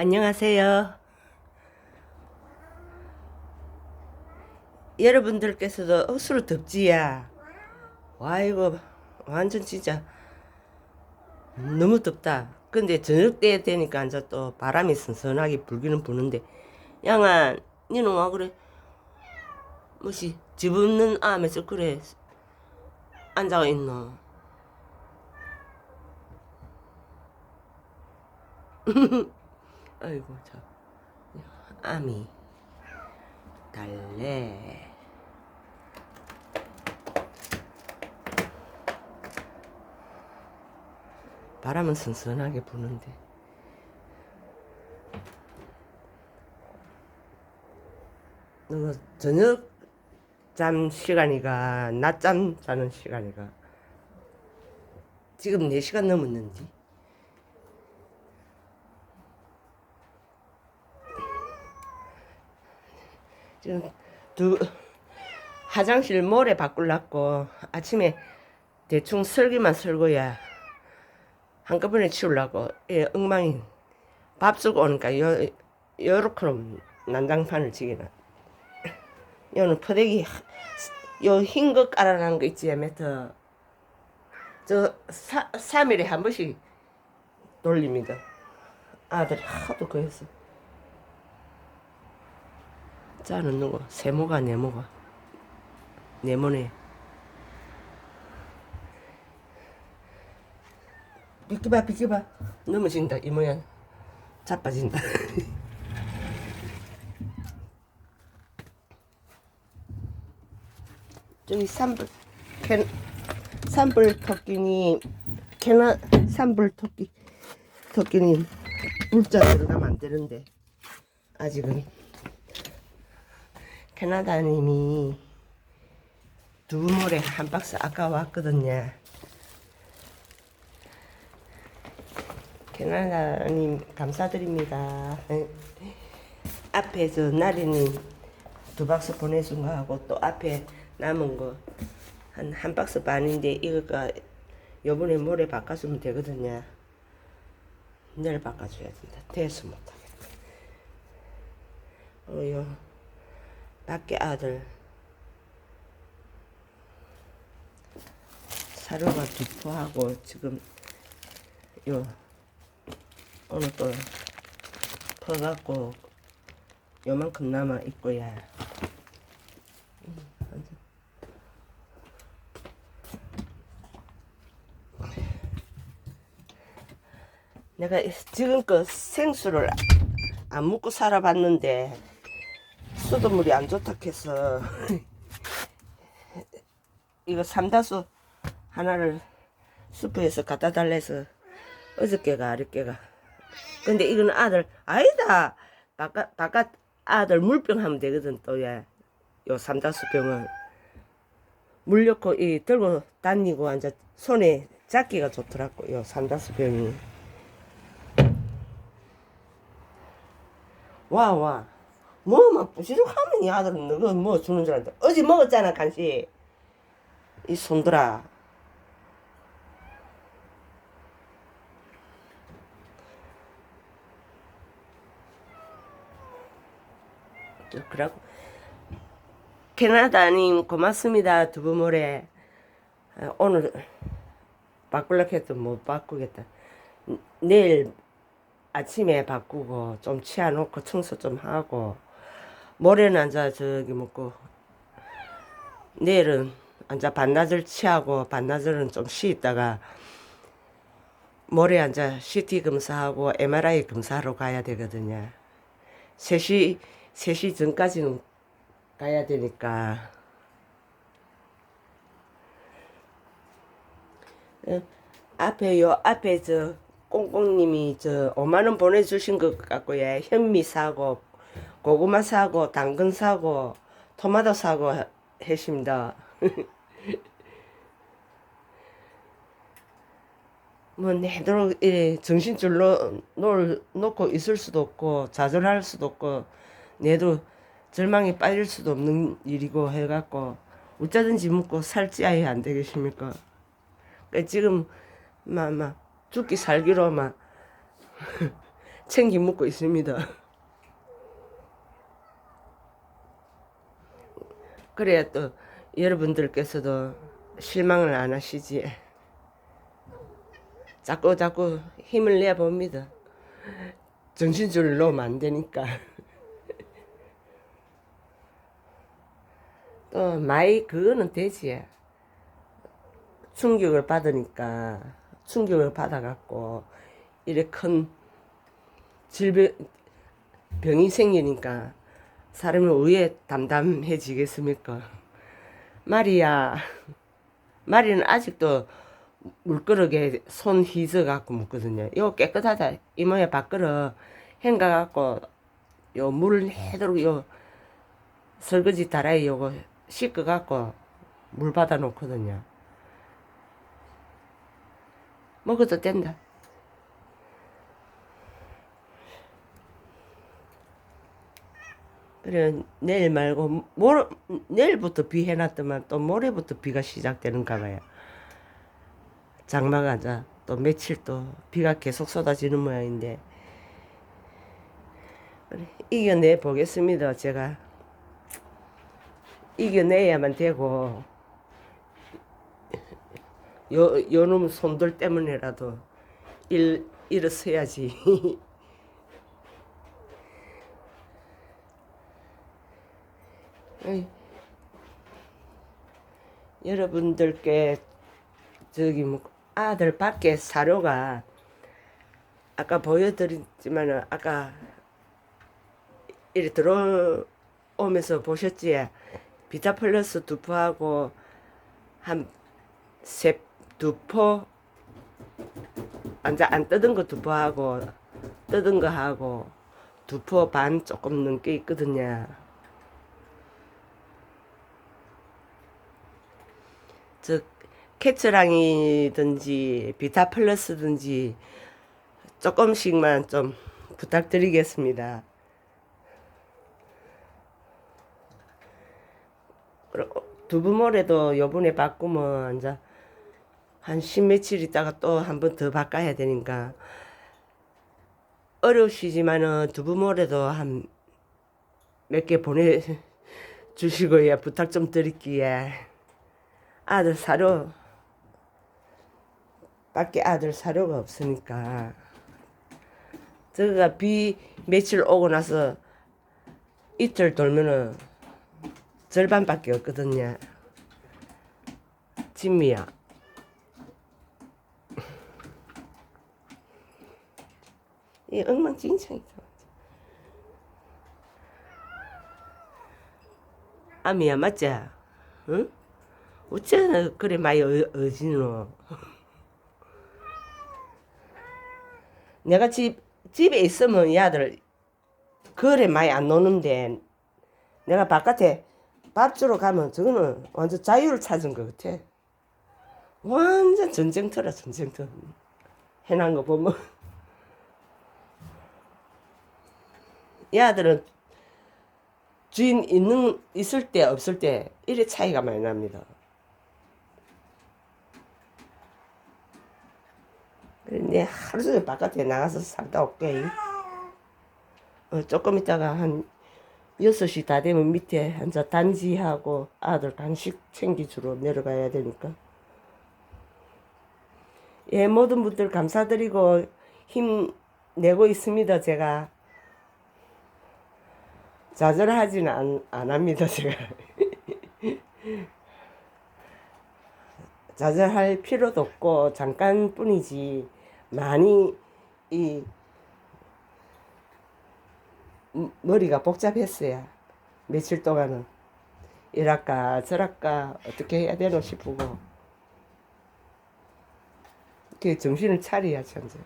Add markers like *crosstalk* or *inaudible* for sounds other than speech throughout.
안녕하세요. 여러분들께서도 억수로 덥지야. 와 이거 완전 진짜 너무 덥다. 근데 저녁 때 되니까 이제 또 바람이 선선하게 불기는 부는데 양아 니는 와 그래 뭐시 집 없는 암에서 그래 앉아 있노. *laughs* 아이고 참 아미. 달래. 바람은 선선하게 부는데. 너무 저녁 잠 시간이가 낮잠 자는 시간이가 지금 4시간 넘었는지 두 화장실 모래 바꾸려고 아침에 대충 설기만 설고야 한꺼번에 치우려고. 예, 엉망이 밥 쓰고 오니까 요 요렇게 난장판을 지기는. 요는 퍼대기 요 흰 거 깔아놓은 거 있지 매트 저 사, 3일에 한 번씩 돌립니다. 아들이 하도 그랬어 짜는 누구 세모가 네모가. 네모네. 비켜봐 비켜봐. 넘어진다 이 모양. 자빠진다. *laughs* 저기 산불 캔 산불 토끼니 캐나 산불 토끼 토끼니 물자 들어가면 안 되는데 아직은 캐나다님이 두부모래 한 박스 아까 왔거든요. 캐나다님 감사드립니다. 앞에 저 나리님 두 박스 보내준 거 하고 또 앞에 남은 거한한 박스 반인데 이거가 요번에 모레 바꿔주면 되거든요. 내일 바꿔줘야 된다. 대수 못하겠다. 어, 요 밖에 아들. 사료가 기포하고 지금 요 오늘 또 퍼갖고 요만큼 남아 있고야. 내가 지금껏 생수를 안 먹고 살아봤는데 수돗물이 안 좋다 해서. *laughs* 이거 삼다수 하나를 수프에서 갖다 달래서 어저께가 어저께가. 근데 이거는 아들 아니다. 바깥 바깥 아들 물병 하면 되거든 또야. 요 삼다수 병은. 물 넣고 이 들고 다니고 앉아 손에 잡기가 좋더라고 요 삼다수 병이. 와와 뭐막 부시룩 하면 이 아들은 너가 뭐 주는 줄 알았다 어제 먹었잖아 간식. 이 손들아. 저, 그러고. 캐나다님 고맙습니다 두부모래 아, 오늘 바꾸려고 해도 못 바꾸겠다. 내일 아침에 바꾸고 좀 치워놓고 청소 좀 하고 모레는 앉아 저기 먹고 내일은 앉아 반나절 치하고 반나절은 좀 쉬었다가 모레 앉아 CT 검사하고 MRI 검사하러 가야 되거든요. 3시 3시 전까지는 가야 되니까 어, 앞에 요 앞에 저 꽁꽁님이 저 5만 원 보내주신 것 같고요. 현미 사고 고구마 사고 당근 사고 토마토 사고 하- 하십니다. *laughs* 뭐 내도록 이 정신줄로 놓을, 놓고 있을 수도 없고 좌절할 수도 없고 내도 절망에 빠질 수도 없는 일이고 해갖고 어쩌든지 먹고 살지 아예 안 되겠습니까? 그러니까 지금 막 막 죽기 살기로 막 *laughs* 챙기 묻고 있습니다. 그래야 또 여러분들께서도 실망을 안 하시지. 자꾸 자꾸 힘을 내 봅니다. 정신줄을 놓으면 안 되니까. *laughs* 또 많이 그거는 되지. 충격을 받으니까 충격을 받아갖고 이래 큰 질병 병이 생기니까 사람이 왜 담담해지겠습니까? 말이야, 말이는 아직도 물그릇에 손 휘저 갖고 묻거든요. 이거 깨끗하다. 이모야 밥그릇 헹가 갖고 요 물 해도록 요 설거지 다라이 요거 씻어 갖고 물 받아 놓거든요. 먹어도 된다. 그래 내일 말고 모레, 내일부터 비 해놨더만 또 모레부터 비가 시작되는가 봐요. 장마가 이제 또 며칠 또 비가 계속 쏟아지는 모양인데 이겨내 보겠습니다. 제가 이겨내야만 되고 요 요놈 손들 때문에라도 일 일어서야지. *laughs* 어이, 여러분들께 저기 뭐 아들 밖에 사료가 아까 보여드렸지만은 아까 이리 들어오면서 보셨지 비타 플러스 두 포하고 한세두포 완전 안 뜯은 거 두 포하고 뜯은 거 하고 두 포 반 조금 넘게 있거든요. 즉 캐츠랑이든지 비타 플러스든지 조금씩만 좀 부탁드리겠습니다. 두부모래도 요번에 바꾸면 이제 한 십 며칠 있다가 또 한 번 더 바꿔야 되니까 어려우시지만은 두부모래도 한 몇 개 보내주시고요 부탁 좀 드릴게요. 아들 사료 밖에 아들 사료가 없으니까 저가 비 며칠 오고 나서 이틀 돌면은 절반밖에 없거든요. 진미야. 이 엉망진창이다. 아미야 맞지? 응? 어째나 그래 많이 어, 어지노. 내가 집 집에 있으면 이 아들 그래 많이 안 노는데 내가 바깥에 밥 주러 가면 저거는 완전 자유를 찾은 것 같아. 완전 전쟁터라 전쟁터. 해난 거 보면 *laughs* 이 아들은 주인 있는 있을 때 없을 때 이래 차이가 많이 납니다. 그래, 내 하루 종일 바깥에 나가서 살다 올게. 어, 조금 있다가 한 6시 다 되면 밑에 앉아 단지하고 아들 간식 챙기주러 내려가야 되니까. 예, 모든 분들 감사드리고 힘 내고 있습니다, 제가. 좌절하지는 안, 안 합니다, 제가. *laughs* 좌절할 필요도 없고, 잠깐뿐이지. 많이, 이, 음, 머리가 복잡했어요. 며칠 동안은. 이랄까, 저랄까, 어떻게 해야 되노 싶고. 이렇게 정신을 차려야지, 이제.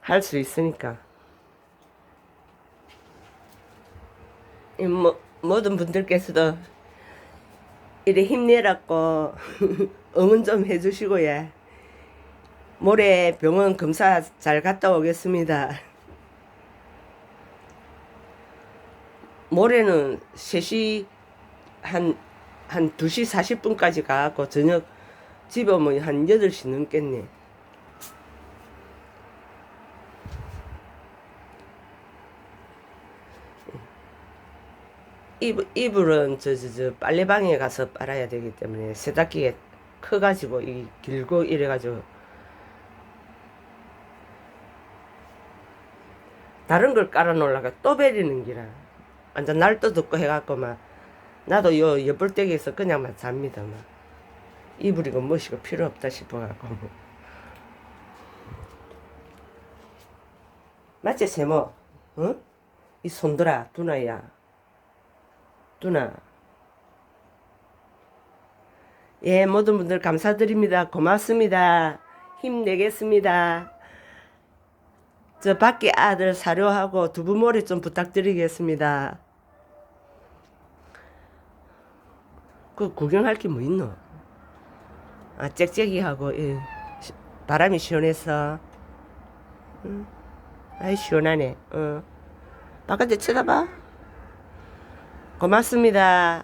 할 수 있으니까. 이 뭐, 모든 분들께서도 이래 힘내라고 *laughs* 응원 좀 해주시고요. 모레 병원 검사 잘 갔다 오겠습니다. 모레는 3시 한, 한 2시 40분까지 가고 저녁 집에 오면 한 8시 넘겠네. 이불, 이불은 저, 저, 저, 빨래방에 가서 빨아야 되기 때문에 세탁기에 커가지고, 이 길고 이래가지고 다른 걸 깔아 놓으려가 또 베리는 기라. 완전 날도 덥고 해갖고 막 나도 요 옆불대기에서 그냥만 잡니다 막. 이불이고 뭐시고 필요 없다 싶어갖고 맞지 세모? 응? 이 손들아 두나야. 두나. 예 모든 분들 감사드립니다. 고맙습니다. 힘내겠습니다 저 밖에 아들 사료하고 두부머리 좀 부탁드리겠습니다 그 구경할 게 뭐 있노? 아 짹짹이하고 예. 시- 바람이 시원해서 응. 아이 시원하네 어. 바깥에 쳐다봐 고맙습니다